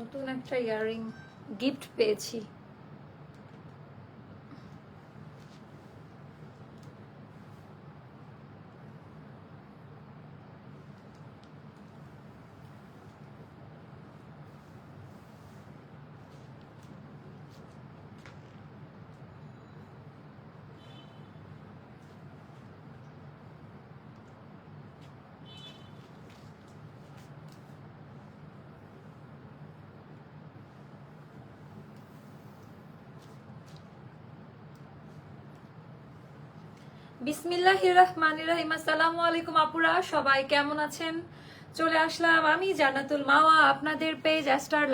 নতুন একটা earring gift পেয়েছি। বিসমিল্লাহ রহমান রহিম। আপুরা, সবাই কেমন আছেন? চলে আসলাম আমি মাওয়া, আপনাদের পেজ অ্যাস্টার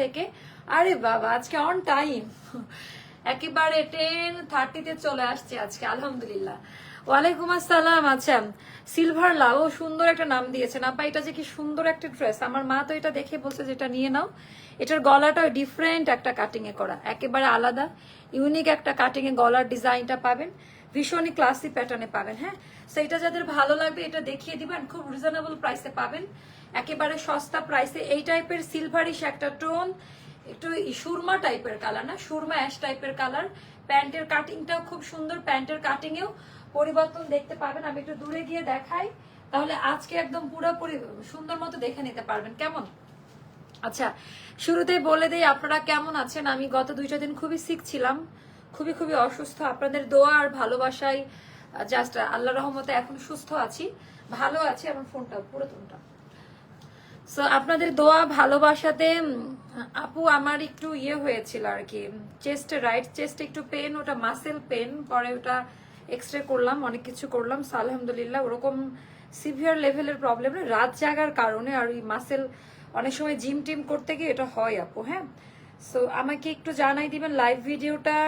থেকে। আরে বাবা, আজকে অন টাইম একেবারে টেন থার্টিতে চলে আসছে আজকে, আলহামদুলিল্লাহ। ওয়ালাইকুম আসসালাম আচ্ছা সিলভার লাভ ও সুন্দর একটা নাম দিয়েছেন। আপা এটা যে কি সুন্দর একটা ড্রেস আমার মা তো এটা দেখে বলছে যেটা নিয়ে নাও। এটার গলাটা ডিফারেন্ট একটা কাটিং এ করা। একেবারে আলাদা ইউনিক একটা কাটিং এ গলার ডিজাইনটা পাবেন। ভীষণই ক্লাসি প্যাটার্নে পাবেন হ্যাঁ? সেইটা যাদের ভালো লাগবে, এটা দেখিয়ে দিবেন খুব রিজনেবল প্রাইসে পাবেন। একেবারে সস্তা প্রাইসে এই টাইপের সিলভারিশ একটা টোন একটু সুরমা টাইপের কালার না, সুরমা অ্যাশ টাইপের কালার প্যান্টের কাটিংটাও খুব সুন্দর প্যান্টের কাটিংয়েও পরিবর্তন দেখতে পাবেন। আমি একটু দূরে গিয়ে দেখাই, তাহলে আজকে একদম পুরোপুরি সুন্দর মতো দেখে নিতে পারবেন। কেমন? আচ্ছা শুরুতে বলে দেই, আপনারা কেমন আছেন? আমি গত দুইটা দিন খুবই সিক ছিলাম। খুবই খুবই অসুস্থ। আপনাদের দোয়া আর ভালোবাসায় জাস্ট আল্লাহ রহমতে এখন সুস্থ আছি, ভালো আছি, আমার ফোনটা পুরাতনটা সো আপনাদের দোয়া, ভালোবাসাতে আপু আমার একটু ইয়ে হয়েছিল আর কি চেস্টে রাইট চেস্টে একটু পেন ওটা মাসেল পেন পরে ওটা এক্স রে করলাম, অনেক কিছু করলাম সো আলহামদুলিল্লাহ ওরকম সিভিয়ার লেভেলের প্রবলেম রাত জাগার কারণে আর ওই মাসেল অনেক সময় জিম টিম করতে গিয়ে এটা হয় আপু হ্যাঁ? সো আমাকে একটু জানাই দিবেন লাইভ ভিডিওটা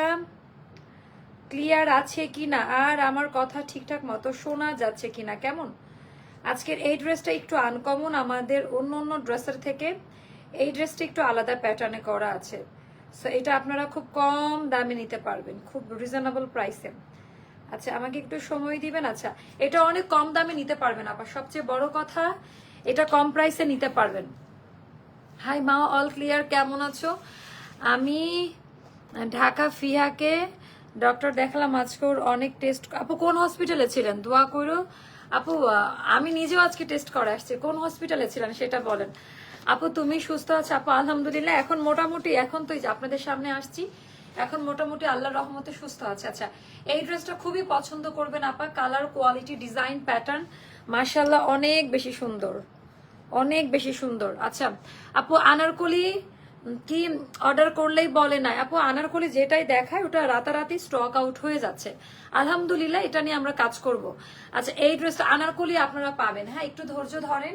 ক্লিয়ার আছে কিনা? আর আমার কথা ঠিকঠাক মতো শোনা যাচ্ছে কিনা? কেমন? আজকের এই ড্রেসটা একটু আনকমন আমাদের অন্য অন্য ড্রেসের থেকে এই ড্রেসটা একটু আলাদা প্যাটার্নে করা আছে। সো এটা আপনারা খুব কম দামে নিতে পারবেন, খুব রিজনেবল প্রাইসে আচ্ছা আমাকে একটু সময় দিবেন? আচ্ছা এটা অনেক কম দামে নিতে পারবেন, আবার সবচেয়ে বড় কথা, এটা কম প্রাইসে নিতে পারবেন। হাই মা অল ক্লিয়ার কেমন আছো? আমি ঢাকা ফিহাকে ডক্টর দেখালাম। আজকে ওর অনেক টেস্ট আপু, কোন হসপিটালে ছিলেন? দোয়া করো। আপু আমি নিজেও আজকে টেস্ট করে আসছি। কোন হসপিটালে ছিলেন সেটা বলেন। আপু, তুমি সুস্থ আছো? আপু, আলহামদুলিল্লাহ, এখন মোটামুটি, এখন তো আপনাদের সামনে আসছি, এখন মোটামুটি আল্লাহর রহমতে সুস্থ আছে। আচ্ছা এই ড্রেসটা খুবই পছন্দ করবেন আপা। কালার কোয়ালিটি ডিজাইন প্যাটার্ন মার্শাল্লাহ অনেক বেশি সুন্দর। অনেক বেশি সুন্দর। আচ্ছা আপু আনারকলি কি অর্ডার করলেই বলে না আপু আনারকলি যেটাই দেখায়, ওটা রাতারাতি স্টক আউট হয়ে যাচ্ছে। আলহামদুলিল্লাহ, এটা নিয়ে আমরা কাজ করব। আচ্ছা এই ড্রেসটা আনারকলি আপনারা পাবেন। হ্যাঁ একটু ধৈর্য ধরেন।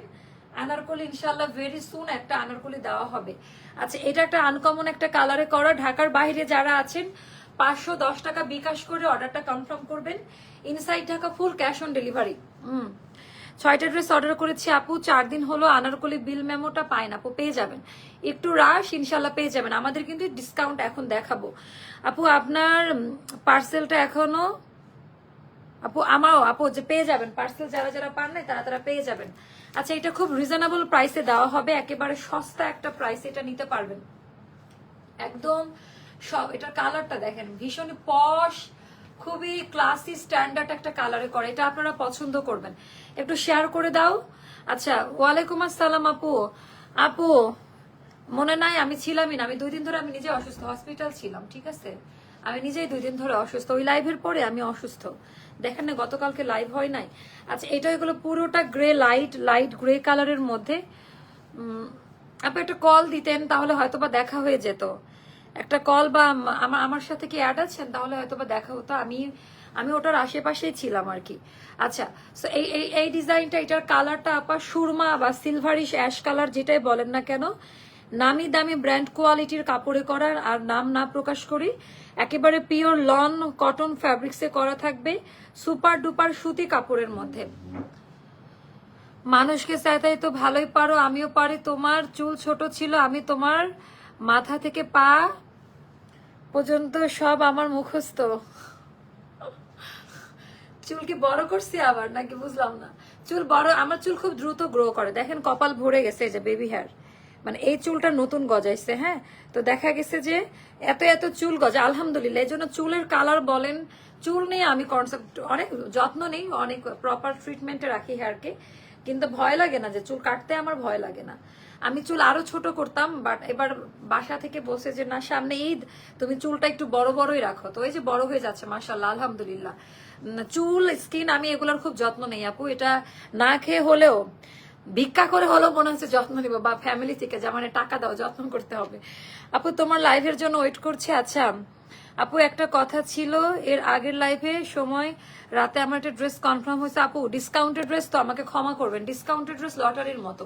আনারকলি ইনশাল্লাহ ভেরি সুন একটা আনারকলি দেওয়া হবে। আচ্ছা এটা একটা আনকমন একটা কালারে করা। ঢাকার বাইরে যারা আছেন, পাঁচশো দশ টাকা বিকাশ করে অর্ডারটা কনফার্ম করবেন। Inside Dhaka full cash on delivery hmm. ছয়টা ড্রেস অর্ডার করেছি আপু, চার দিন হলো আনারকলি বিল মেমোটা পায় না, আপু, পেয়ে যাবেন। একটু রাশ ইনশাল্লাহ পেয়ে যাবেন। আমাদের কিন্তু ডিসকাউন্ট এখন দেখাবো। আপু, আপনার পার্সেলটা এখনও, আপু, আমারও, আপু, যে পেয়ে যাবেন। পার্সেল যারা যারা পান নাই, তারা তারা পেয়ে যাবেন। আচ্ছা এটা খুব রিজনেবল প্রাইসে দেওয়া হবে। একেবারে সস্তা একটা প্রাইসে এটা নিতে পারবেন। একদম সব এটার কালারটা দেখেন, ভীষণ পশ খুবই ক্লাসি স্ট্যান্ডার্ড একটা কালারে করে। এটা আপনারা পছন্দ করবেন। একটু শেয়ার করে দাও। আচ্ছা ওয়ালাইকুম আসসালাম আপু। আপু, মনে নাই আমি ছিলামই না। আমি দুই দিন ধরে আমি নিজে অসুস্থ। হসপিটাল ছিলাম, ঠিক আছে? আমি নিজেই দুই দিন ধরে অসুস্থ। ওই লাইভের পরে আমি অসুস্থ। দেখেন না, গতকালকে লাইভ হয় নাই। আচ্ছা এটা এগুলো পুরোটা গ্রে লাইট লাইট গ্রে কালারের মধ্যে। আপনি একটা কল দিতেন, তাহলে হয়তো বা দেখা হয়ে যেত। একটা কল বা আমার আমার সাথে কি অ্যাড আছেন? তাহলে হয়তো বা দেখা হতো। আমি আমি ওটার আশেপাশেই ছিলাম আর কি। আচ্ছা সো এই এই ডিজাইনটা এটার কালারটা আপা সুরমা বা সিলভারিশ অ্যাশ কালার যেটাই বলেন না কেন, নামি দামি ব্র্যান্ড কোয়ালিটির কাপড়ে করার আর নাম না প্রকাশ করি, একেবারে পিওর লন কটন ফ্যাব্রিক্সে করা থাকবে সুপার ডুপার সুতি কাপড়ের মধ্যে। মানুষকে চাইতাই তো ভালোই পারো, আমিও পারি। তোমার চুল ছোট ছিল, আমি তোমার মাথা থেকে পা পর্যন্ত সব আমার মুখস্থ। চুল কি বড় করছি আবার, নাকি বুঝলাম না। চুল বড়, আমার চুল খুব দ্রুত গ্রো করে। দেখেন কপাল ভরে গেছে এই যে বেবি হেয়ার মানে এই চুলটা নতুন গজাইছে হ্যাঁ? তো দেখা গেছে যে এত এত চুল গজা, আলহামদুলিল্লাহ। এই জন্য চুলের কালার বলেন, চুল নিয়ে আমি কনসেপ্ট অনেক যত্ন নেই, অনেক প্রপার ট্রিটমেন্টে রাখি হেয়ারকে কিন্তু ভয় লাগে না যে চুল কাটতে আমার ভয় লাগে না। আমি চুল আরও ছোট করতাম বাট এবার বাসা থেকে বসে যে, না, সামনে ঈদ, তুমি চুলটা একটু বড় বড়ই রাখো। তো এই যে বড় হয়ে যাচ্ছে মাসাল্লাহ আলহামদুলিল্লাহ। চুল স্কিন আমি এগুলোর খুব যত্ন নেই, আপু। এটা না খেয়ে হলেও ভিক্ষা করে হলেও মনে হচ্ছে যত্ন নিব, বা ফ্যামিলি থেকে যে মানে টাকা দাও, যত্ন করতে হবে। আপু, তোমার লাইভের জন্য ওয়েট করছি আচ্ছা। আপু, একটা কথা ছিল, এর আগের লাইভে সময় রাতে আমার একটা ড্রেস কনফার্ম হয়েছে। আপু ডিসকাউন্টেড ড্রেস তো আমাকে ক্ষমা করবেন ডিসকাউন্টেড ড্রেস লটারির মতো।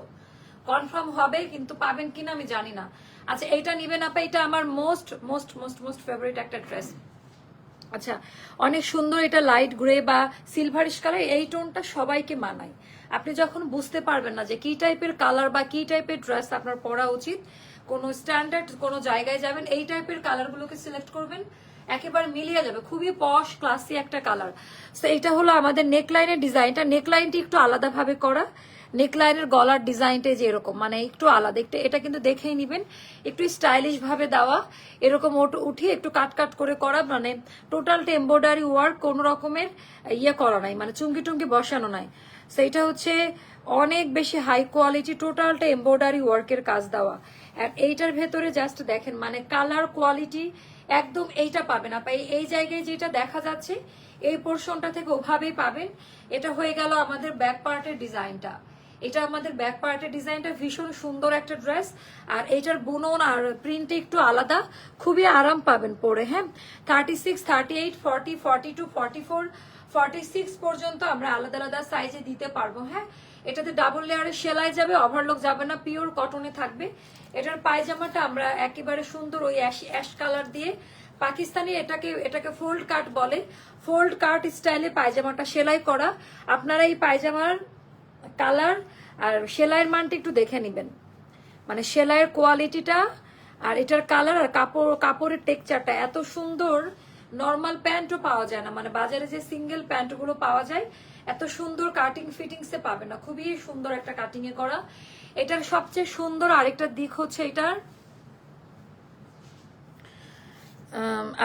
কনফার্ম হবে, কিন্তু পাবেন কিনা আমি জানি না। আচ্ছা এইটা নিবেন আপা, এটা আমার most most most most favourite একটা ড্রেস আচ্ছা অনেক সুন্দর এটা লাইট গ্রে বা সিলভারিশ কালার এই টোনটা সবাইকে মানায়। আপনি যখন বুঝতে পারবেন না যে কি টাইপের কালার বা কি টাইপের ড্রেস আপনার পরা উচিত, কোনো স্ট্যান্ডার্ড কোনো জায়গায় যাবেন, এই টাইপের কালারগুলোকে সিলেক্ট করবেন, একেবারে মিলিয়ে যাবে। খুবই পশ ক্লাসি একটা কালার তো এটা হলো আমাদের নেকলাইনের ডিজাইনটা নেকলাইনটি একটু আলাদাভাবে করা। নেকলাইনের গলার ডিজাইনটা যে এরকম মানে একটু আলাদা, একটু এটা কিন্তু দেখেই নিবেন। একটু স্টাইলিশ ভাবে দেওয়া, এরকম ওট- উঠিয়ে একটু কাট কাট করে করা মানে টোটালটা এম্ব্রয়ডারি ওয়ার্ক কোন রকমের ইয়ে করা নাই মানে চুমকি টুমকি বসানো নাই। সেইটা হচ্ছে অনেক বেশি হাই কোয়ালিটি টোটালটা এম্ব্রয়ডারি ওয়ার্কের কাজ দেওয়া। আর এইটার ভেতরে জাস্ট দেখেন মানে কালার কোয়ালিটি একদম এইটা পাবেন। আপা, এই- এই জায়গায় যেটা দেখা যাচ্ছে, এই পোর্শনটা থেকে ওভাবেই পাবেন। এটা হয়ে গেল আমাদের ব্যাক পার্টের ডিজাইনটা এটা আমাদের ব্যাক পার্টের ডিজাইনটা ভীষণ সুন্দর একটা ড্রেস আর এটার বুনন আর প্রিন্ট একটু আলাদা। খুবই আরাম পাবেন পরে হ্যাঁ? Thirty six thirty eight forty forty two forty four forty six পর্যন্ত আমরা আলাদা আলাদা সাইজে দিতে পারব হ্যাঁ? এটাতে ডাবল লেয়ারে সেলাই যাবে ওভারলক যাবে না পিওর কটনে থাকবে। এটার পায়জামাটা আমরা একেবারে সুন্দর ওই অ্যাশ কালার দিয়ে পাকিস্তানি এটাকে এটাকে ফোল্ড কাট বলে। ফোল্ড কাট স্টাইলে পায়জামাটা সেলাই করা। আপনারা এই পায়জামার কালার আর সেলাইয়ের মানটা একটু দেখে নেবেন। মানে সেলাইয়ের কোয়ালিটিটা আর এটার কালার আর কাপড়, কাপড়ের টেক্সচারটা এত সুন্দর, নর্মাল প্যান্টও পাওয়া যায় না। মানে বাজারে যে সিঙ্গেল প্যান্টগুলো পাওয়া যায়, এত সুন্দর কাটিং ফিটিংসে পাবে না। খুবই সুন্দর একটা কাটিং এ করা। এটার সবচেয়ে সুন্দর আরেকটা দিক হচ্ছে এটার।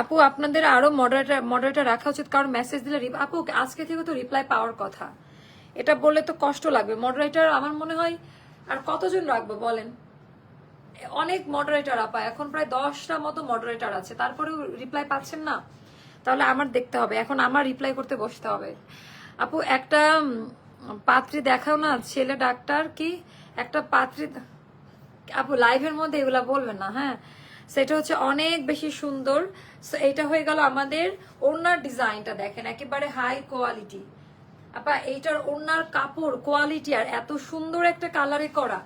আপু, আপনাদের আরও মডারেটার মডারেটার রাখা উচিত, কারণ মেসেজ দিলে আপু, আজকে থেকে তো রিপ্লাই পাওয়ার কথা। এটা বললে তো কষ্ট লাগবে। মডারেটার আমার মনে হয় আর কতজন রাখব বলেন? অনেক মডারেটার আপা এখন প্রায় দশটা মতো মডারেটার আছে। তারপরেও রিপ্লাই পাচ্ছেন না? তাহলে আমার দেখতে হবে। এখন আমার রিপ্লাই করতে বসতে হবে। আপু একটা পাত্রী দেখাও না ছেলে ডাক্তার কি? একটা পাত্রী আপু লাইভের মধ্যে এগুলা বলবেন না হ্যাঁ? সেটা হচ্ছে অনেক বেশি সুন্দর। So, এটা হয়ে গেল আমাদের ওনার ডিজাইনটা দেখেন। একেবারে হাই কোয়ালিটি আপা, এইটার ওনার কাপড় কোয়ালিটি আর এত সুন্দর একটা কালারে করা।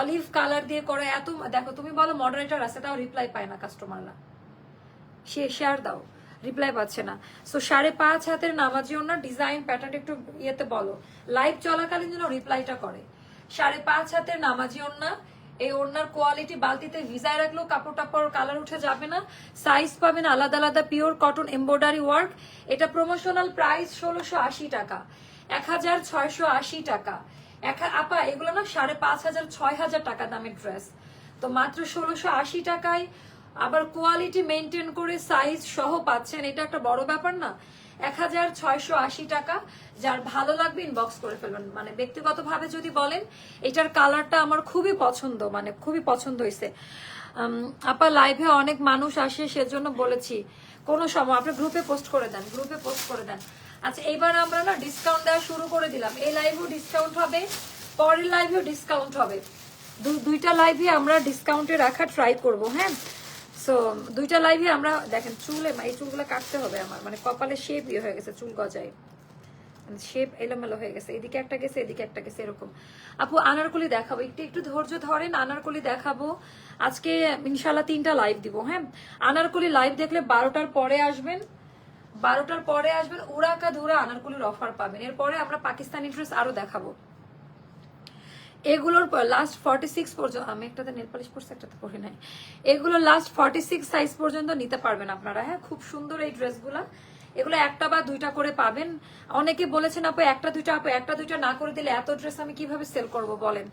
অলিভ কালার দিয়ে করা এত দেখো, তুমি বলো মডারেটার আছে, তাও রিপ্লাই পায় না কাস্টমাররা সে শেয়ার দাও রিপ্লাই পাচ্ছে না। সো সাড়ে পাঁচ হাতের নামাজি ওনার ডিজাইন প্যাটার্ন একটু ইয়েতে বলো। লাইভ চলাকালীন যেন রিপ্লাইটা করে। সাড়ে পাঁচ হাতের নামাজি ওনা এই ওড়নার কোয়ালিটি বালতিতে ভিজায় রাখলেও কাপড় টাপড় কালার উঠে যাবে না। সাইজ পাবেন আলাদা আলাদা পিওর কটন এমব্রয়ডারি ওয়ার্ক এটা প্রমোশনাল প্রাইস ষোলোশো টাকা। এক হাজার ছয়শো আশি টাকা। এক আপা, এগুলো না সাড়ে পাঁচ হাজার ছয় হাজার টাকা দামের ড্রেস তো মাত্র ষোলোশো আশি টাকায় আবার কোয়ালিটি মেনটেন করে সাইজ সহ পাচ্ছেন। এটা একটা বড় ব্যাপার না। এক হাজার ছয়শো আশি টাকা। যার ভালো লাগবে ইনবক্স করে ফেলবেন। মানে ব্যক্তিগতভাবে যদি বলেন, এটার কালারটা আমার খুবই পছন্দ। মানে খুবই পছন্দ হয়েছে। আপা লাইভে অনেক মানুষ আসে, সেজন্য বলেছি, কোনো সময়। আপনি গ্রুপে পোস্ট করে দেন গ্রুপে পোস্ট করে দেন। আচ্ছা এবার আমরা না ডিসকাউন্ট দেওয়া শুরু করে দিলাম। এই লাইভেও ডিসকাউন্ট হবে, পরের লাইভেও ডিসকাউন্ট হবে। দুইটা লাইভে আমরা ডিসকাউন্টে রাখা ট্রাই করব হ্যাঁ? সো দুইটা লাইভে আমরা, দেখেন, চুলে, এই চুলগুলো কাটতে হবে আমার মানে কপালে শেপ ইয়ে হয়ে গেছে, চুল গজায়। শেপ এলোমেলো হয়ে গেছে, এদিকে একটা গেছে, এদিকে একটা গেছে, এরকম। আপু, আনারকলি দেখাবো, একটু একটু ধৈর্য ধরেন, আনারকলি দেখাবো। আজকে ইনশাল্লাহ তিনটা লাইভ দিব হ্যাঁ? আনারকলি লাইভ দেখলে বারোটার পরে আসবেন। বারোটার পরে আসবেন উড়াকা ধুরা আনারকুলির অফার পাবেন। এরপরে আমরা পাকিস্তানি ড্রেস আরও দেখাবো। এগুলোর পর লাস্ট ফর্টি সিক্স পর্যন্ত আমি একটাতে নেল পালিশ পরছি, একটাতে পরে নাই। এগুলো লাস্ট ফর্টি সিক্স সাইজ পর্যন্ত নিতে পারবেন আপনারা হ্যাঁ? খুব সুন্দর এই ড্রেসগুলা এগুলো একটা বা দুইটা করে পাবেন। অনেকে বলেছেন, আপু, একটা দুইটা, আপু, একটা দুইটা না করে দিলে এত ড্রেস আমি কীভাবে সেল করব? বলেন।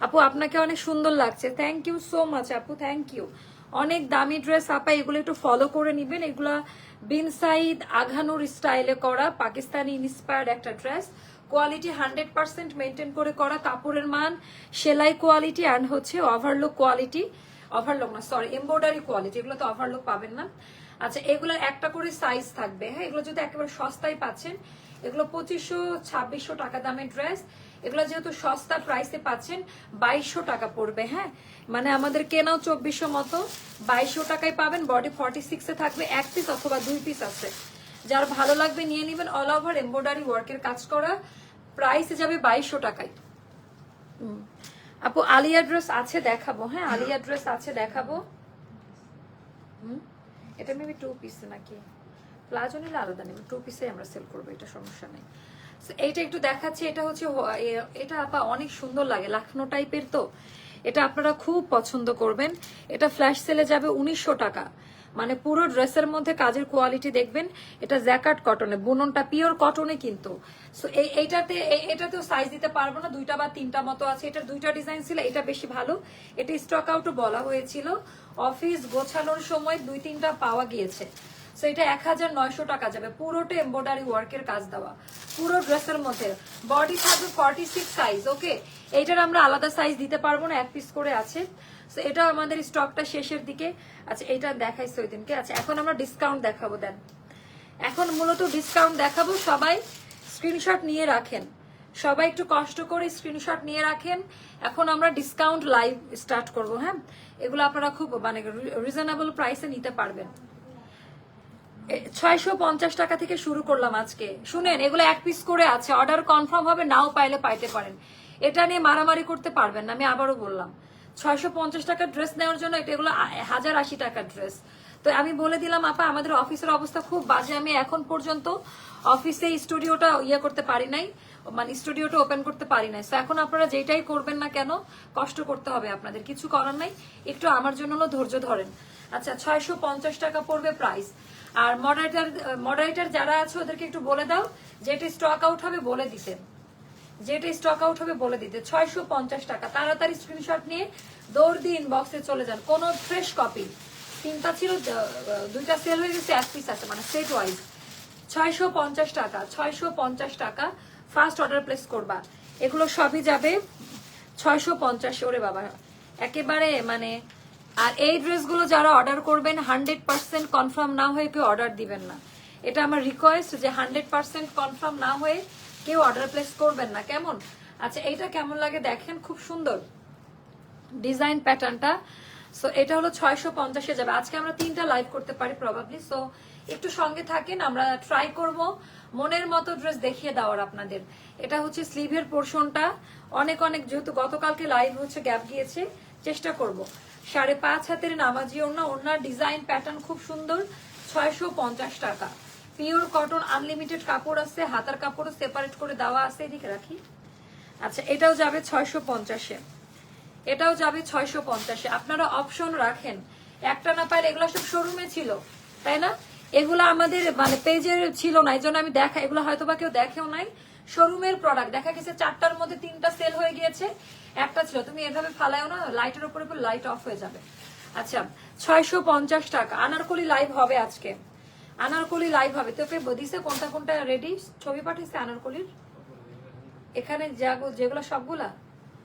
আপু, আপনাকে অনেক সুন্দর লাগছে। থ্যাংক ইউ সো মাচ আপু থ্যাংক ইউ অনেক দামি ড্রেস আপা, এগুলো একটু ফলো করে নিবেন। এগুলা বিন সাইদ আঘানুর স্টাইলে করা, পাকিস্তানি ইন্সপায়ার্ড একটা dress quality hundred percent maintain করে করা, কাপড়ের মান, সেলাই কোয়ালিটি অ্যান্ড হচ্ছে ওভারলুক কোয়ালিটি ওভারলুক না সরি এমব্রয়ডারি কোয়ালিটি এগুলো তো ওভারলুক পাবেন না। আচ্ছা এগুলোর একটা করে সাইজ থাকবে হ্যাঁ? এগুলো যদি একেবারে সস্তায় পাচ্ছেন, এগুলো পঁচিশশো, ছাব্বিশশো টাকা দামের ড্রেস এগুলো যেহেতু সস্তা প্রাইসে পাচ্ছেন বাইশশো টাকা পড়বে হ্যাঁ? মানে আমাদের কেনাও চব্বিশশো মতো বাইশশো টাকায় পাবেন বডি ফর্টি সিক্সে থাকবে এক পিস অথবা দুই পিস আছে। যার ভালো লাগবে নিয়ে নেবেন অল ওভার এমব্রয়ডারি ওয়ার্কের কাজ করা প্রাইসে যাবে বাইশশো টাকায়। আপু আলিয়া ড্রেস আছে দেখাবো হ্যাঁ? আলিয়া ড্রেস আছে দেখাবো। হুম? এটা মেবি টু পিস নাকি? প্লাজো নিলে আলাদা নেবে টু পিসে আমরা সেল করব এটা সমস্যা নেই। এইটা একটু দেখাচ্ছি, এটা হচ্ছে এটা আপা অনেক সুন্দর লাগে, লাখনো টাইপের তো। এটা আপনারা খুব পছন্দ করবেন। এটা ফ্ল্যাশ সেলে যাবে উনিশশো টাকা। মানে পুরো ড্রেসের মধ্যে কাজের কোয়ালিটি দেখবেন, এটা জ্যাকাট কটনে বুননটা পিওর কটনে কিন্তু। এইটাতে এটাতেও সাইজ দিতে পারব না, দুইটা বা তিনটা মতো আছে। এটার দুইটা ডিজাইন ছিল, এটা বেশি ভালো। এটা স্টক আউটও বলা হয়েছিল। অফিস গোছানোর সময় দুই, তিনটা পাওয়া গিয়েছে। সো এটা এক হাজার নয়শো টাকা যাবে। পুরোটা এম্ব্রয়ডারি ওয়ার্কের কাজ দেওয়া। পুরো ড্রেসের মধ্যে। বডি থাকবে ফর্টি সিক্স সাইজ ওকে এইটার আমরা আলাদা সাইজ দিতে পারব না, এক পিস করে আছে। সো এটা আমাদের স্টকটা শেষের দিকে। আচ্ছা এটা দেখাইছে ওই দিনকে আচ্ছা এখন আমরা ডিসকাউন্ট দেখাবো, দেন। এখন মূলত ডিসকাউন্ট দেখাবো, সবাই স্ক্রিনশট নিয়ে রাখেন। সবাই একটু কষ্ট করে স্ক্রিনশট নিয়ে রাখেন। এখন আমরা ডিসকাউন্ট লাইভ স্টার্ট করব হ্যাঁ? এগুলো আপনারা খুব মানে রিজনেবল প্রাইসে নিতে পারবেন। ছয়শো পঞ্চাশ টাকা থেকে শুরু করলাম আজকে। শুনেন, এগুলো এক পিস করে আছে। অর্ডার কনফার্ম হবে, নাও পাইলে পাইতে পারেন। এটা নিয়ে মারামারি করতে পারবেন না, আমি আবারও বললাম। ছয়শো পঞ্চাশ টাকার ড্রেস নেওয়ার জন্য এটা এগুলো হাজার আশি টাকার ড্রেস তো আমি বলে দিলাম, আপা, আমাদের অফিসের অবস্থা খুব বাজে। আমি এখন পর্যন্ত অফিসে স্টুডিওটা ইয়ে করতে পারি নাই। মানে স্টুডিওটা ওপেন করতে পারি নাই। তো এখন আপনারা যেটাই করবেন না কেন, কষ্ট করতে হবে আপনাদের। কিছু করার নাই। একটু আমার জন্য ধৈর্য ধরেন। আচ্ছা ছয়শো পঞ্চাশ টাকা পড়বে প্রাইস আর মডারেটার মডারেটার যারা আছে, ওদেরকে একটু বলে দাও, যেটা স্টক আউট হবে বলে দিতে। যেটা স্টক আউট হবে বলে দিতে। ছয়শো পঞ্চাশ টাকা। তাড়াতাড়ি স্ক্রিনশট নিয়ে দৌড় দিয়ে ইনবক্সে চলে যান। কোনো ফ্রেশ কপি তিনটা ছিল দুইটা সেল হয়ে গেছে, এক পিস আছে মানে সেট ওয়াইজ ছয়শো পঞ্চাশ টাকা, ছয়শো পঞ্চাশ টাকা ফার্স্ট অর্ডার প্লেস করবা। এগুলো সবই যাবে ছয়শো পঞ্চাশ। ওরে বাবা, একেবারে মানে আর এই ড্রেসগুলো যারা অর্ডার করবেন, হান্ড্রেড পার্সেন্ট কনফার্ম না হয়ে কেউ অর্ডার দিবেন না। এটা আমার রিকোয়েস্ট যে হান্ড্রেড পার্সেন্ট কনফার্ম না হয়ে কেউ অর্ডার প্লেস করবেন না। কেমন? আচ্ছা এইটা কেমন লাগে দেখেন, খুব সুন্দর ডিজাইন প্যাটার্নটা সো এটা হলো ছয়শো পঞ্চাশে যাবে। আজকে আমরা তিনটা লাইভ করতে পারি প্রবাবলি সো একটু সঙ্গে থাকেন, আমরা ট্রাই করব। মনের মতো ড্রেস দেখিয়ে দেওয়ার আপনাদের। এটা হচ্ছে স্লিভের পোর্শনটা অনেক অনেক, যেহেতু গতকালকে লাইভ হচ্ছে গ্যাপ গিয়েছে, চেষ্টা করব। সাড়ে পাঁচ হাতের নামাজি ওড়না, ওড়নার ডিজাইন প্যাটার্ন খুব সুন্দর, ছয়শো পঞ্চাশ টাকা। পিওর কটন আনলিমিটেড কাপড় আছে, হাতার কাপড়ও সেপারেট করে দেওয়া আছে, এদিকে রাখি। আচ্ছা এটাও যাবে ছয়শো পঞ্চাশে। এটাও যাবে ছয়শো পঞ্চাশে। আপনারা অপশন রাখেন। একটা না পাইলে এগুলো সব শোরুমে ছিল, তাই না? এগুলো আমাদের মানে পেজের ছিল না এই জন্য আমি দেখা, এগুলো হয়তো বা কেউ দেখেও নাই। শোরুমের প্রোডাক্ট দেখা গেছে চারটার মধ্যে তিনটা সেল হয়ে গিয়েছে। একটা ছিল, তুমি এভাবে ফালাও না লাইটের উপরে লাইট অফ হয়ে যাবে। আচ্ছা ছয়শো পঞ্চাশ টাকা। আনারকলি লাইভ হবে আজকে। আনারকলি লাইভ হবে। তোকে দিছে কোনটা কোনটা রেডি ছবি পাঠিয়েছে আনারকলির? এখানে যাগো- যেগুলো সবগুলা?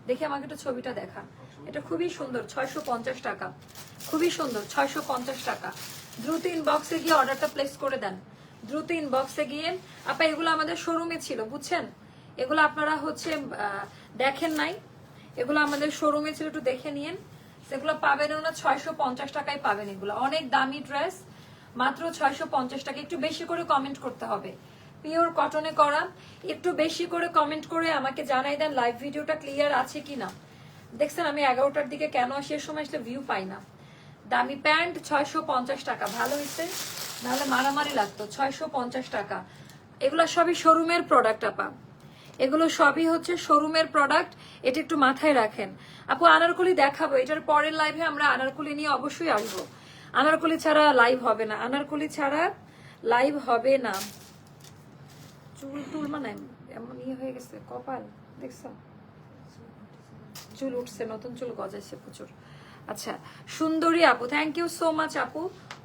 দেখি আমাকে একটু ছবিটা দেখা। এটা খুবই সুন্দর, ছয়শো পঞ্চাশ টাকা। খুবই সুন্দর, ছয়শো পঞ্চাশ টাকা। দ্রুত ইনবক্সে গিয়ে অর্ডারটা প্লেস করে দেন। দ্রুত ইনবক্সে গিয়ে, আপা, এগুলো আমাদের শোরুমে ছিল, বুঝছেন? এগুলো আপনারা হচ্ছে দেখেন নাই। এগুলো আমাদের শোরুমে ছিল, একটু দেখে নিয়েন। সেগুলো পাবেন না ছয়শো পঞ্চাশ টাকায় পাবেন এগুলো। অনেক দামি ড্রেস মাত্র ছয়শো পঞ্চাশ টাকা। একটু বেশি করে কমেন্ট করতে হবে। পিওর কটনে করা। একটু বেশি করে কমেন্ট করে আমাকে জানাই দেন লাইভ ভিডিওটা ক্লিয়ার আছে কিনা। দেখছেন, আমি এগারোটার দিকে কেন আসি? সময় আসলে ভিউ পাই না। দামি প্যান্ট ছয়শো পঞ্চাশ টাকা, ভালো হয়েছে? নাহলে মারামারি লাগতো, ছয়শো পঞ্চাশ টাকা। এগুলো সবই শোরুমের প্রোডাক্ট আপা। এগুলো সবই হচ্ছে শোরুমের প্রোডাক্ট এটা একটু মাথায় রাখেন। আপু, আনারকুলি দেখাবো, এটার পরের লাইভে আমরা আনারকুলি নিয়ে অবশ্যই আসব। আনারকুলি ছাড়া লাইভ হবে না। আনারকুলি ছাড়া লাইভ হবে না। চুল টুল মানে এমন ইয়ে হয়ে গেছে, কপাল, দেখছ? চুল উঠছে, নতুন চুল গজাইছে প্রচুর। আচ্ছা সুন্দরী আপু থ্যাংক ইউ সো মাচ আপু।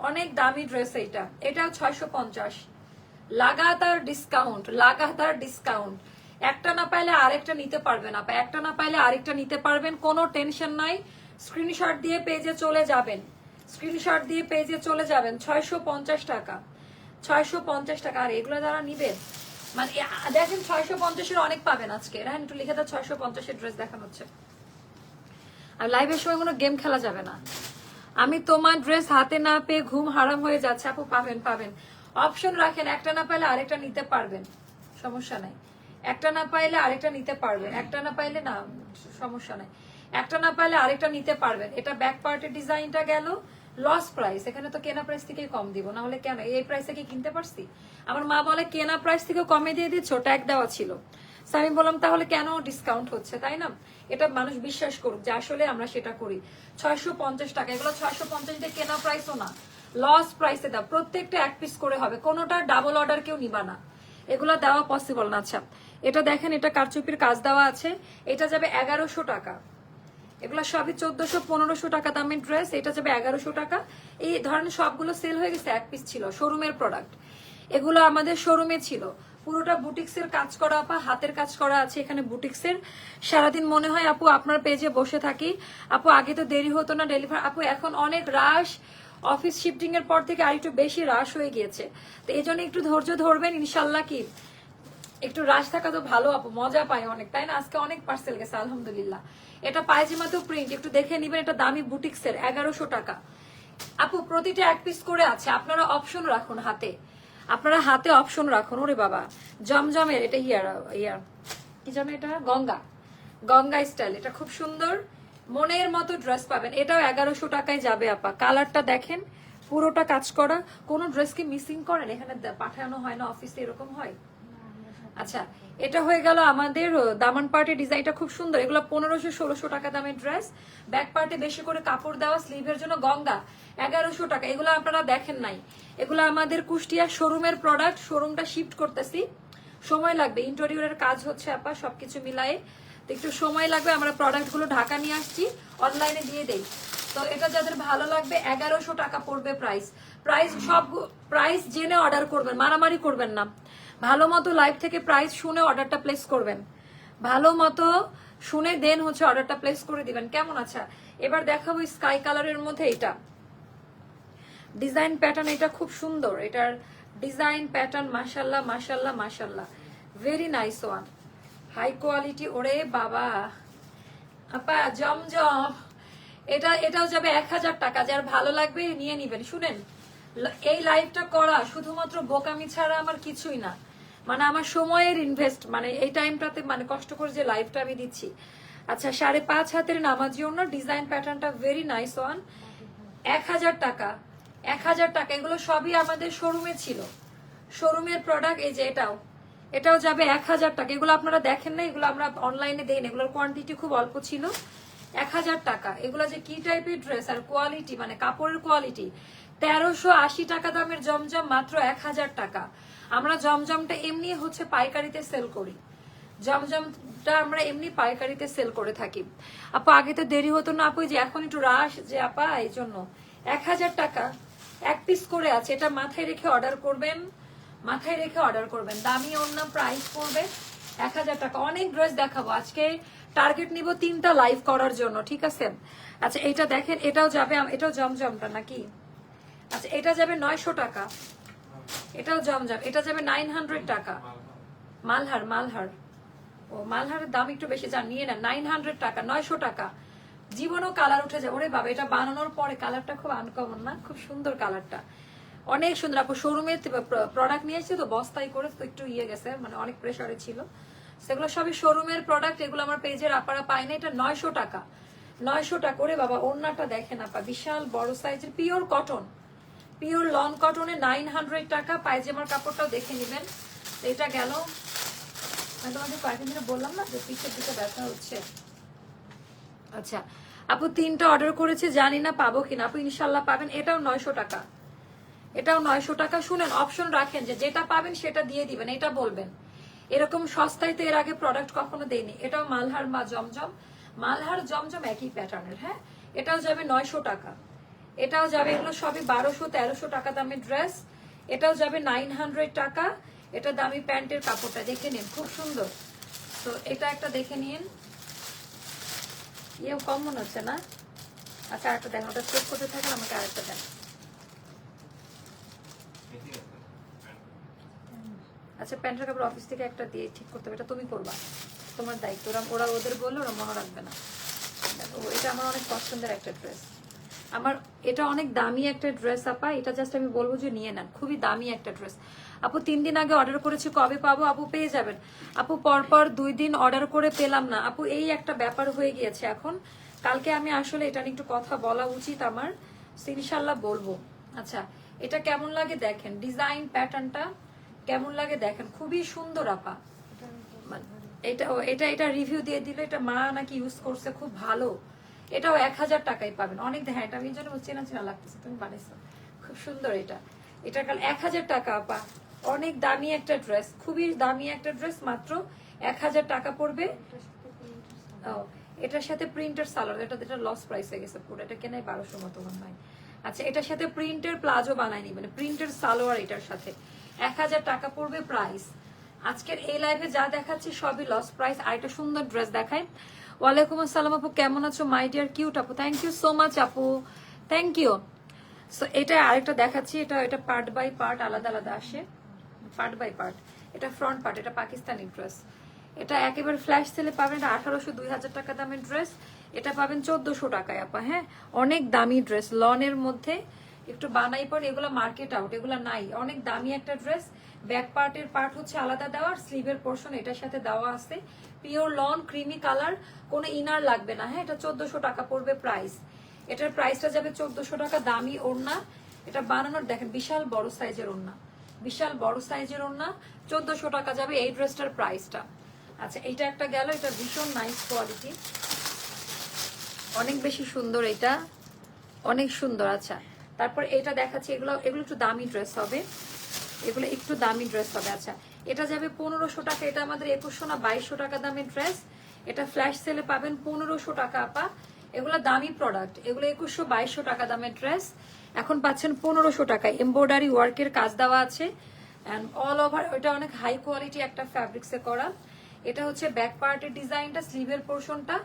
অনেক দামি ড্রেস এটাও ছয়শো পঞ্চাশ। লাগাতার ডিসকাউন্ট লাগাতার ডিসকাউন্ট একটা না পাইলে আরেকটা নিতে পারবেন আপা। একটা না পাইলে আরেকটা নিতে পারবেন, কোনো টেনশন নাই। স্ক্রিনশট দিয়ে পেজে চলে যাবেন। স্ক্রিনশট দিয়ে পেজে চলে যাবেন, ছয়শো পঞ্চাশ টাকা। ছয়শো পঞ্চাশ টাকা, আর এগুলো যারা নিবেন মানে দেখেন ছয়শো পঞ্চাশের অনেক পাবেন আজকে। রাহেন একটু লিখে দাও, ছয়শো পঞ্চাশের ড্রেস দেখানো হচ্ছে। আর লাইভের সময় কোনো গেম খেলা যাবে না। আমি তোমার ড্রেস হাতে না পেয়ে ঘুম হারাম হয়ে যাচ্ছে। আপু, পাবেন পাবেন। অপশন রাখেন, একটা না পাইলে আরেকটা নিতে পারবেন। সমস্যা নাই। একটা না পাইলে আরেকটা নিতে পারবেন। একটা না পাইলে না, সমস্যা নাই। একটা না পাইলে আরেকটা নিতে পারবেন। এটা ব্যাক পার্টের ডিজাইনটা গেল। লস প্রাইস এখানে তো কেনা প্রাইস থেকে কম দিব। না হলে কেন? এই প্রাইসে কি কিনতে পারছি? আমার মা বলে, কেনা প্রাইস থেকে কমে দিয়ে দিচ্ছ। ট্যাগ দেওয়া ছিল। আমি বললাম, তাহলে কেন ডিসকাউন্ট হচ্ছে, তাই না? এটা মানুষ বিশ্বাস করুক যে আসলে আমরা সেটা করি। ছয়শো পঞ্চাশ টাকা, এগুলো ছয়শো পঞ্চাশ দিয়ে কেনা প্রাইসও না। লস প্রাইসে দাও। প্রত্যেকটা এক পিস করে হবে। কোনোটা ডাবল অর্ডার কেউ নিবা না। এগুলো দেওয়া পসিবল না। আচ্ছা এটা দেখেন, এটা কারচুপির কাজ দেওয়া আছে। এটা যাবে এগারোশো টাকা। এগুলো সবই চোদ্দশো, পনেরোশো টাকা দামের ড্রেস এটা যাবে এগারোশো টাকা। এই ধরনের সবগুলো সেল হয়ে গেছে, এক পিস ছিল শোরুমের প্রোডাক্ট এগুলো আমাদের শোরুমে ছিল। পুরোটা বুটিক্সের কাজ করা, আপা, হাতের কাজ করা আছে এখানে বুটিক্সের। সারাদিন মনে হয়, আপু, আপনার পেজে বসে থাকি। আপু, আগে তো দেরি হতো না ডেলিভার আপু, এখন অনেক রাশ অফিস শিফটিং এর পর থেকে আর একটু বেশি রাশ হয়ে গিয়েছে। তো এই জন্য একটু ধৈর্য ধরবেন, ইনশাল্লাহ কি? একটু রাশ থাকা তো ভালো, আপু, মজা পায় অনেক। তাই না? আজকে অনেক পার্সেল গেছে, আলহামদুলিল্লাহ। এটা পায়জামাতেও প্রিন্ট একটু দেখে নিবেন, এটা দামি বুটিক্সের, এগারোশো টাকা। আপু, প্রতিটা এক পিস করে আছে, আপনারা অপশন রাখুন হাতে। আপনারা হাতে অপশন রাখুন ওরে বাবা। জমজমের এটা ইয়ার ইয়ার কি জানো এটা? গঙ্গা। গঙ্গা স্টাইল এটা খুব সুন্দর। মনের মতো ড্রেস পাবেন। এটাও এগারোশো টাকায় যাবে আপা। কালারটা দেখেন পুরোটা কাজ করা। কোনো ড্রেস কি মিসিং করেন? এখানে পাঠানো হয় না অফিসে এরকম হয়? আচ্ছা এটা হয়ে গেল আমাদের দামান পার্টের ডিজাইনটা খুব সুন্দর। এগুলো পনেরোশো, ষোলোশো টাকা দামের ড্রেস। ব্যাক পার্টে বেশি করে কাপড় দেওয়া, স্লিভের জন্য গঙ্গা, এগারোশো টাকা। এগুলো আপনারা দেখেন নাই। এগুলো আমাদের কুষ্টিয়া শোরুমের প্রোডাক্ট শোরুমটা শিফট করতেছি। সময় লাগবে। ইন্টেরিয়রের কাজ হচ্ছে আপা, সবকিছু মিলায়ে। তো একটু সময় লাগবে, আমরা প্রোডাক্টগুলো ঢাকা নিয়ে আসছি। অনলাইনে দিয়ে দেই। তো এটা যাদের ভালো লাগবে, এগারোশো টাকা পড়বে প্রাইস প্রাইস সব প্রাইস জেনে অর্ডার করবেন, মারামারি করবেন না। ভালো মতো লাইভ থেকে প্রাইস শুনে অর্ডারটা প্লেস করবেন। ভালো মতো শুনে দেন হচ্ছে অর্ডারটা প্লেস করে দিবেন। কেমন আচ্ছা? এবার দেখাবো স্কাই কালারের মধ্যে এটা ডিজাইন প্যাটার্ন এটা খুব সুন্দর। এটার ডিজাইন প্যাটার্ন মাশাল্লাহ মাশাল্লাহ মাশাল্লাহ। Very nice one high quality ওরে বাবা। আপা, জমজম। এটা, এটাও যাবে এক হাজার টাকা। যার ভালো লাগবে নিয়ে নিবেন। শুনেন, এই লাইভটা করা শুধুমাত্র বোকামি ছাড়া আমার কিছুই না। মানে আমার সময়ের ইনভেস্ট মানে এই টাইমটাতে মানে কষ্ট করে যে লাইফটা আমি দিচ্ছি। আচ্ছা সাড়ে পাঁচ হাতের নামাজি জন্য ডিজাইন প্যাটার্নটা ভেরি নাইস ওয়ান এক হাজার টাকা, এক হাজার টাকা, এগুলো সবই আমাদের শোরুমে ছিল। শোরুমের প্রোডাক্ট এই যে এটাও। এটাও যাবে এক হাজার টাকা। এগুলো আপনারা দেখেন না এগুলো আমরা অনলাইনে দেই না। এগুলোর কোয়ান্টিটি খুব অল্প ছিল। এক হাজার টাকা। এগুলো যে কি টাইপের ড্রেস আর কোয়ালিটি মানে কাপড়ের কোয়ালিটি তেরোশো আশি টাকা দামের জমজম মাত্র এক হাজার টাকা। আমরা জমজমটা এমনি হচ্ছে পাইকারিতে সেল করি। জমজমটা আমরা এমনি পাইকারিতে সেল করে থাকি। আপু, আগে তো দেরি হতো না আপু যে এখন একটু রাশ যে আপা, এই জন্য। এক হাজার টাকা, এক পিস করে আছে। এটা মাথায় রেখে অর্ডার করবেন, মাথায় রেখে অর্ডার করবেন। দামি অন্য প্রাইস পড়বে এক হাজার টাকা। অনেক ড্রেস দেখাবো। আজকে টার্গেট নিব তিনটা লাইভ করার জন্য, ঠিক আছে? আচ্ছা এটা দেখেন, এটাও যাবে এটাও জমজমটা নাকি? আচ্ছা এটা যাবে নয়শো টাকা। এটাও জমজম এটা যাবে নাইন হান্ড্রেড টাকা। মালহার মালহার। ও, মালহারের দাম একটু বেশি যান নিয়ে নেন। নাইন হান্ড্রেড টাকা, নয়শো টাকা। জীবনও কালার উঠে যাবে ওরে বাবা, এটা বানানোর পরে কালারটা খুব আনকমন না? খুব সুন্দর কালারটা অনেক সুন্দর। আপু শোরুমে প্রোডাক্ট নিয়ে এসেছি তো, বস্তায় করে তো একটু ইয়ে গেছে মানে অনেক প্রেশারে ছিল। সেগুলো সবই শোরুমের প্রোডাক্ট এগুলো আমার পেজের আপারা পায় না। এটা নয়শো টাকা। নয়শো টাকা। ওরে বাবা, ওড়নাটা দেখেন আপা, বিশাল বড় সাইজের পিওর কটন পিওর লং কটনে নাইন হান্ড্রেড টাকা, পায়জামার কাপড়টাও দেখে নেবেন। এটা গেল। আমি তোমাদের কয়েকদিন ধরে বললাম না যে পিছের দিকে ব্যথা হচ্ছে। আচ্ছা আপু তিনটা অর্ডার করেছে, জানি না পাবো কিনা। আপু ইনশাল্লাহ পাবেন। এটাও নয়শো টাকা। এটাও নয়শো টাকা। শুনেন অপশন রাখেন যে যেটা পাবেন সেটা দিয়ে দিবেন, এটা বলবেন। এরকম সস্তায় তো এর আগে প্রোডাক্ট কখনো দেয়নি এটাও মালহার মা জমজম। মালহার জমজম একই প্যাটার্নের হ্যাঁ? এটাও যাবে নয়শো টাকা। এটাও যাবে, এগুলো সবই বারোশো, তেরোশো টাকা দামের ড্রেস এটাও যাবে নাইন হান্ড্রেড টাকা। এটা দামি প্যান্টের কাপড়টা, দেখে নিন, খুব সুন্দর। তো এটা একটা দেখে নিন। ইয়েও কম মনে হচ্ছে না? আচ্ছা আরেকটা দেন, ওটা চেক করতে থাকেন আমাকে আরেকটা দেন। আচ্ছা প্যান্টের কাপড় অফিস থেকে একটা দিয়ে ঠিক করতে হবে, এটা তুমি করবা। তোমার দায়িত্ব, ওরা ওদের বললে ওরা মনে রাখবে না। এটা আমার অনেক পছন্দের একটা ড্রেস আমার এটা অনেক দামি একটা ড্রেস আপা। এটা জাস্ট আমি বলব যে নিয়ে নেন। খুবই দামি একটা ড্রেস আপু তিন দিন আগে অর্ডার করেছি কবে পাবো? আপু পেয়ে যাবেন। আপু পরপর দুই দিন অর্ডার করে পেলাম না। আপু এই একটা ব্যাপার হয়ে গিয়েছে এখন। কালকে আমি আসলে এটা নিয়ে একটু কথা বলা উচিত আমার। ইনশাল্লাহ বলব। আচ্ছা এটা কেমন লাগে দেখেন? ডিজাইন প্যাটার্নটা কেমন লাগে দেখেন? খুবই সুন্দর আপা। মানে এটা এটা এটা রিভিউ দিয়ে দিল। এটা মা নাকি ইউজ করছে খুব ভালো। এটাও এক হাজার টাকায় পাবেন। অনেক হ্যাঁ এটা আমি জন্য চেনা চেনা লাগতেছে, তুমি বানাইছো। খুব সুন্দর এটা। এটা কাল এক হাজার টাকা, আপা। অনেক দামি একটা ড্রেস খুবই দামি একটা ড্রেস মাত্র এক হাজার টাকা পড়বে। ও, এটার সাথে প্রিন্টের সালোয়ার এটা এটা লস প্রাইস হয়ে গেছে পুরো, এটা কেনাই বারোশো মতো মনে হয়। আচ্ছা এটার সাথে প্রিন্টের প্লাজো বানায়নি মানে প্রিন্টের সালোয়ার এটার সাথে। এক হাজার টাকা পড়বে প্রাইস আজকের এই লাইভে যা দেখাচ্ছি সবই লস প্রাইস আর একটা সুন্দর ড্রেস দেখাই। ওয়ালাইকুম আসসালাম আপু, কেমন আছো? মাই ডিয়ার কিউট আপু থ্যাংক ইউ সো মাচ আপু। থ্যাংক ইউ সো এটা আরেকটা দেখাচ্ছি। এটা এটা পার্ট বাই পার্ট আলাদা আলাদা আসে। পার্ট বাই পার্ট এটা ফ্রন্ট পার্ট এটা পাকিস্তানি ড্রেস এটা একেবারে ফ্ল্যাশ সেলে পাবেন এটা আঠারোশো দুই হাজার টাকা দামের ড্রেস এটা পাবেন চোদ্দশো টাকায় আপা হ্যাঁ? অনেক দামি ড্রেস লনের মধ্যে। একটু বানাই পর, এগুলো মার্কেট আউট এগুলো নাই। অনেক দামি একটা ড্রেস ব্যাক পার্টের পার্ট হচ্ছে আলাদা দেওয়া, আর স্লিভের পোর্শন এটার সাথে দেওয়া আছে। পিওর লন ক্রিমি কালার কোনো ইনার লাগবে না হ্যাঁ? এটা চোদ্দশো টাকা পড়বে প্রাইস এটার প্রাইসটা যাবে চোদ্দশো টাকা, দামি ওড়না। এটা বানানোর, দেখেন, বিশাল বড় সাইজের ওড়না। বিশাল বড় সাইজের ওড়না, চোদ্দশো টাকা যাবে এই ড্রেসটার প্রাইসটা আচ্ছা এইটা একটা গেল, এটা ভীষণ নাইস কোয়ালিটি অনেক বেশি সুন্দর এটা। অনেক সুন্দর আচ্ছা। তারপর এটা দেখাচ্ছি, এগুলো এগুলো একটু দামি ড্রেস হবে। এগুলো একটু দামি ড্রেস হবে। আচ্ছা এটা যাবে পনেরোশো টাকা, এটা আমাদের একুশশো না বাইশশো টাকা দামের ড্রেস এটা ফ্ল্যাশ সেলে পাবেন পনেরোশো টাকা, আপা। এগুলো দামি প্রোডাক্ট এগুলো একুশশো বাইশশো টাকা দামের ড্রেস এখন পাচ্ছেন পনেরোশো টাকা। এমব্রয়ডারি ওয়ার্কের কাজ দেওয়া আছে। অ্যান্ড অল ওভার ওইটা অনেক হাই কোয়ালিটি একটা ফ্যাব্রিক্সে করা। এটা হচ্ছে ব্যাক পার্টের ডিজাইনটা স্লিভের পোর্শনটা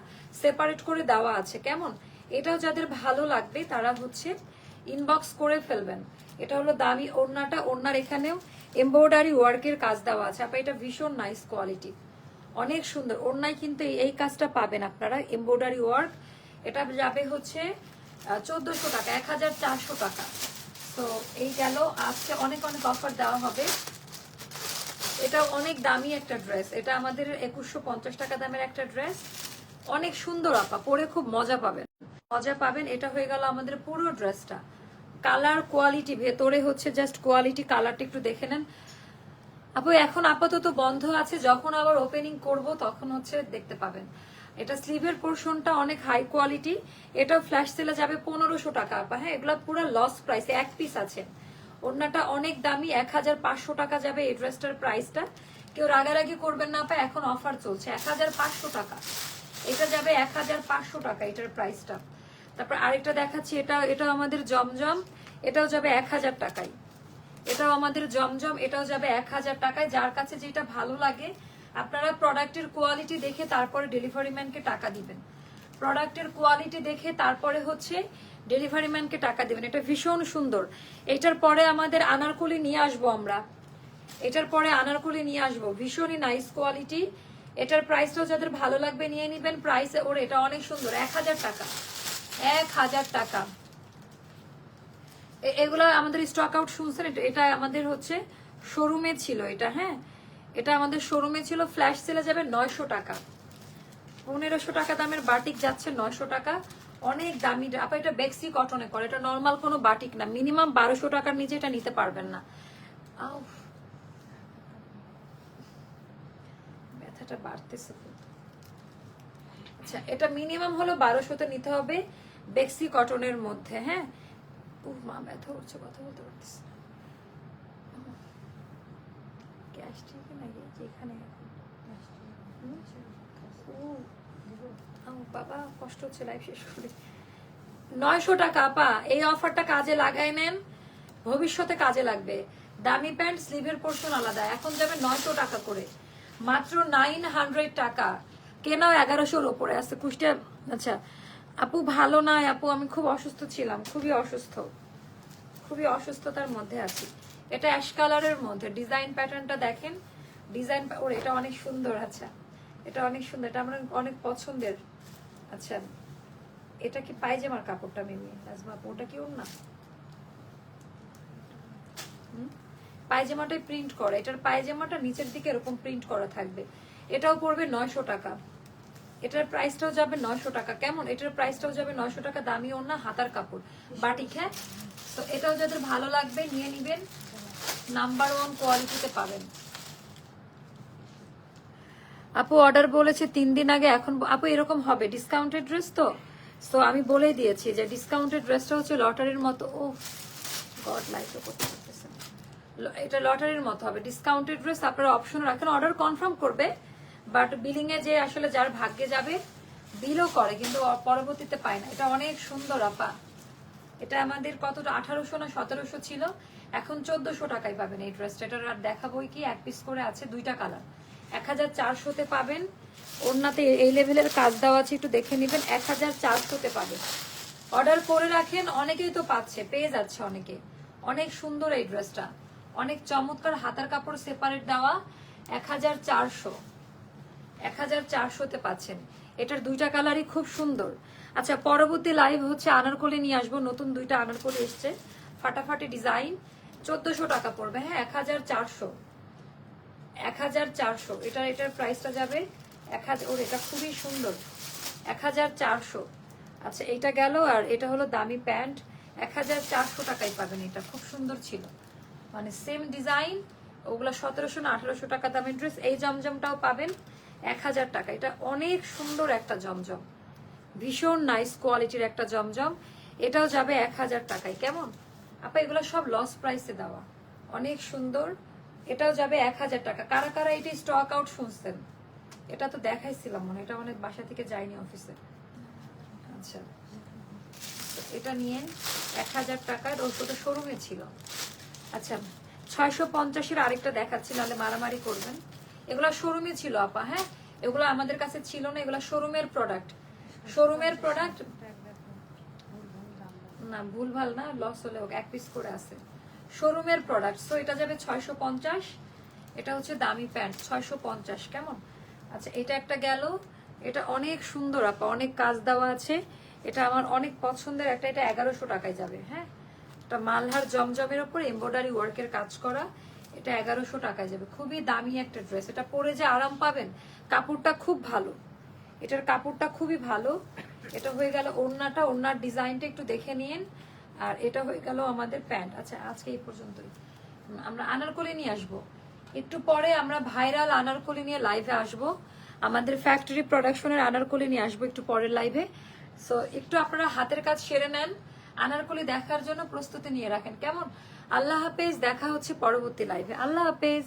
সেপারেট করে দেওয়া আছে। কেমন? এটাও যাদের ভালো লাগবে, তারা হচ্ছে ইনবক্স করে ফেলবেন। এটা হলো দামি ওড়নাটা, ওড়নার এখানেও এমব্রয়ডারি ওয়ার্কের কাজ দেওয়া আছে। আপা, এটা ভীষণ নাইস কোয়ালিটি অনেক সুন্দর। ওড়নায় কিন্তু এই- এই কাজটা পাবেন আপনারা এমব্রয়ডারি ওয়ার্ক এটা যাবে হচ্ছে চোদ্দশো টাকা এক হাজার চারশো টাকা। তো এই গেল। আজকে অনেক অনেক অফার দেওয়া হবে। এটা অনেক দামি একটা ড্রেস এটা আমাদের একুশশো পঞ্চাশ টাকা দামের একটা ড্রেস অনেক সুন্দর আপা, পরে খুব মজা পাবেন। মজা পাবেন। এটা হয়ে গেল আমাদের পুরো ড্রেসটা। কালার কোয়ালিটি ভেতরে হচ্ছে জাস্ট কোয়ালিটি কালারটা একটু দেখে নেন। আপু, এখন আপাতত বন্ধ আছে। যখন আবার ওপেনিং করব, তখন হচ্ছে দেখতে পাবেন। এটা স্লিভের পোর্শনটা অনেক হাই কোয়ালিটি এটা ফ্ল্যাশ সেলে যাবে পনেরোশো টাকা, আপা। হ্যাঁ এগুলা পুরো লস প্রাইস এক পিস আছে। ওড়নাটা অনেক দামি এক হাজার পাঁচশো টাকা যাবে এই ড্রেসটার প্রাইসটা কেউ রাগারাগি করবেন না, আপা, এখন অফার চলছে। এক হাজার পাঁচশো টাকা। এটা যাবে এক হাজার পাঁচশো টাকা এটার প্রাইসটা তারপর আরেকটা দেখাচ্ছি, এটা এটা আমাদের জমজম, এটাও যাবে এক হাজার টাকায়। এটাও আমাদের জমজম, এটাও যাবে এক হাজার টাকায়। যার কাছে যেটা ভালো লাগে, আপনারা প্রোডাক্টের কোয়ালিটি দেখে তারপরে ডেলিভারি ম্যানকে টাকা দিবেন। প্রোডাক্টের কোয়ালিটি দেখে তারপরে হচ্ছে ডেলিভারি ম্যানকে টাকা দিবেন। এটা ভীষণ সুন্দর। এটার পরে আমাদের আনারকুলি নিয়ে আসব আমরা। এটার পরে আনারকুলি নিয়ে আসব। ভীষণই নাইস কোয়ালিটি এটার প্রাইসটাও যাদের ভালো লাগবে নিয়ে নিবেন। প্রাইস ওর এটা অনেক সুন্দর। এক হাজার টাকা। এক হাজার টাকা। এগুলো আমাদের স্টক আউট এটা- এটা আমাদের হচ্ছে শোরুমে ছিল এটা হ্যাঁ? এটা আমাদের শোরুমে ছিল ফ্ল্যাশ সেলে যাবে নয়শো টাকা। পনেরোশো টাকা দামের বাটিক যাচ্ছে নয়শো টাকা। অনেক দামি, আপা এটা বেক্সি কটনে করে, এটা নর্মাল কোনো বাটিক না। মিনিমাম বারোশো টাকার নিচে এটা নিতে পারবেন না। ব্যথাটা বাড়তেছে। আচ্ছা এটা মিনিমাম হলো বারোশোতে নিতে হবে। বেক্সি কটনের মধ্যে হ্যাঁ? ও মা, ব্যথা হচ্ছে কথা বলতে পারতেছি বাবা, কষ্ট হচ্ছে লাইফ শেষ করে নয়শো টাকা পা এই অফারটা কাজে লাগাই নেন। ভবিষ্যতে কাজে লাগবে। দামি প্যান্ট স্লিভের পোর্শন আলাদা। এখন যাবে নয়শো টাকা করে। মাত্র নাইন হান্ড্রেড টাকা। কেনাও এগারোশোর ওপরে আছে। কুষ্টিয়া আচ্ছা আপু ভালো নাই আপু আমি খুব অসুস্থ ছিলাম খুবই অসুস্থ। খুবই অসুস্থতার মধ্যে আছি। এটা অ্যাশ কালারের মধ্যে। ডিজাইন প্যাটার্নটা দেখেন। ডিজাইন ওর এটা অনেক সুন্দর আচ্ছা। এটা অনেক সুন্দর এটা আমার অনেক পছন্দের। আচ্ছা এটা কি পায়জামার কাপড়টা মিমি নাজমা আপু, ওটা কি ওর না? পায়জামাটাই প্রিন্ট করা। এটার পায়জামাটা নিচের দিকে এরকম প্রিন্ট করা থাকবে। এটাও পড়বে নয়শো টাকা। এটার প্রাইসটাও যাবে নয়শো টাকা। কেমন? এটার প্রাইসটাও যাবে নয়শো টাকা, দামি ওনা হাতার কাপড়। বাটিক হ্যাঁ তো এটাও যাদের ভালো লাগবে, নিয়ে নিবেন। নাম্বার ওয়ান কোয়ালিটিতে পাবেন। আপু অর্ডার বলেছে তিন দিন আগে, এখন আপু, এরকম হবে। ডিসকাউন্টেড ড্রেস তো? তো আমি বলেই দিয়েছি যে ডিসকাউন্টেড ড্রেসটা হচ্ছে লটারির মতো। ও গড লাইকও করতে এটা লটারির মতো হবে। ডিসকাউন্টেড ড্রেস আপনারা অপশন রাখেন। অর্ডার কনফার্ম করবে। বাট বিলিং এ যে আসলে যার ভাগ্যে যাবে বিলও করে, কিন্তু পরবর্তীতে পায় না। এটা অনেক সুন্দর, আপা। এটা আমাদের কতটা, আঠারোশো না সতেরোশো ছিল? এখন চোদ্দশো টাকায় পাবেন এই ড্রেসটা এটার আর দেখাবোই কি, এক পিস করে আছে দুইটা কালার এক হাজার চারশোতে পাবেন। ওড়নাতে এই লেভেলের কাজ দেওয়া আছে, একটু দেখে নেবেন। এক হাজার চারশোতে পাবেন। অর্ডার করে রাখেন, অনেকেই তো পাচ্ছে, পেয়ে যাচ্ছে অনেকে। অনেক সুন্দর এই ড্রেসটা অনেক চমৎকার হাতার কাপড় সেপারেট দেওয়া, এক হাজার চারশো। এক হাজার চারশোতে পাচ্ছেন। এটার দুইটা কালারই খুব সুন্দর। আচ্ছা পরবর্তী লাইভ হচ্ছে আনারকলি নিয়ে আসব। নতুন দুইটা আনারকলি এসছে। ফাটাফাটি ডিজাইন চোদ্দশো টাকা পড়বে। হ্যাঁ এক হাজার চারশো। এক হাজার চারশো। এটার এটার প্রাইসটা যাবে এক হাজার ওর, এটা খুবই সুন্দর। এক হাজার চারশো। আচ্ছা এটা গেল আর এটা হলো দামি প্যান্ট। এক হাজার চারশো টাকায় পাবেন এটা। খুব সুন্দর ছিল। মানে সেম ডিজাইন ওগুলো সতেরোশো না আঠারোশো টাকা দামের ড্রেস এই জমজমটাও পাবেন। এক হাজার টাকা। এটা অনেক সুন্দর একটা জমজম। ভীষণ নাইস কোয়ালিটির একটা জমজম। এটাও যাবে এক হাজার টাকায়। কেমন? আপা, এগুলো সব লস প্রাইসে দেওয়া। অনেক সুন্দর। এটাও যাবে এক হাজার টাকা। কারা কারা এটা স্টক আউট শুনছেন? এটা তো দেখাইছিলাম মনে এটা অনেক বাসা থেকে যায়নি অফিসে আচ্ছা। তো এটা নিয়ে এক হাজার টাকায় ওটা শোরুমে ছিল। আচ্ছা ছয়শো পঞ্চাশের আরেকটা দেখাচ্ছি, নাহলে মারামারি করবেন। এগুলো শোরুমে ছিল, আপা হ্যাঁ? এগুলো আমাদের কাছে ছিল না, এগুলো শোরুমের প্রোডাক্ট শোরুমের প্রোডাক্ট না ভুল ভালো না লস হলে হোক, এক পিস করে আছে। শোরুমের প্রোডাক্ট সো এটা যাবে ছয়শো পঞ্চাশ, এটা হচ্ছে দামি প্যান্ট ছয়শো পঞ্চাশ, কেমন? আচ্ছা এটা একটা গেল, এটা অনেক সুন্দর, আপা, অনেক কাজ দেওয়া আছে। এটা আমার অনেক পছন্দের একটা, এটা এগারোশো টাকায় যাবে হ্যাঁ? এটা মালহার জমজমের ওপর এমব্রয়ডারি ওয়ার্কের কাজ করা। এটা এগারোশো টাকায় যাবে। খুবই দামি একটা ড্রেস এটা পরে যে আরাম পাবেন, কাপড়টা খুব ভালো। এটার কাপড়টা খুবই ভালো। এটা হয়ে গেল ওড়নাটা। ওড়নার ডিজাইনটা একটু দেখে নিন। আর এটা হয়ে গেল আমাদের প্যান্ট। আচ্ছা আজকে এই পর্যন্তই। আমরা আনারকলি নিয়ে আসব। একটু পরে আমরা ভাইরাল আনারকলি নিয়ে লাইভে আসব। আমাদের ফ্যাক্টরি প্রোডাকশনের আনারকলি নিয়ে আসব একটু পরের লাইভে সো একটু আপনারা হাতের কাজ সেরে নেন। আনারকলি দেখার জন্য প্রস্তুতি নিয়ে রাখেন। কেমন? আল্লাহ হাফেজ দেখা হচ্ছে পরবর্তী লাইভে আল্লাহ হাফেজ।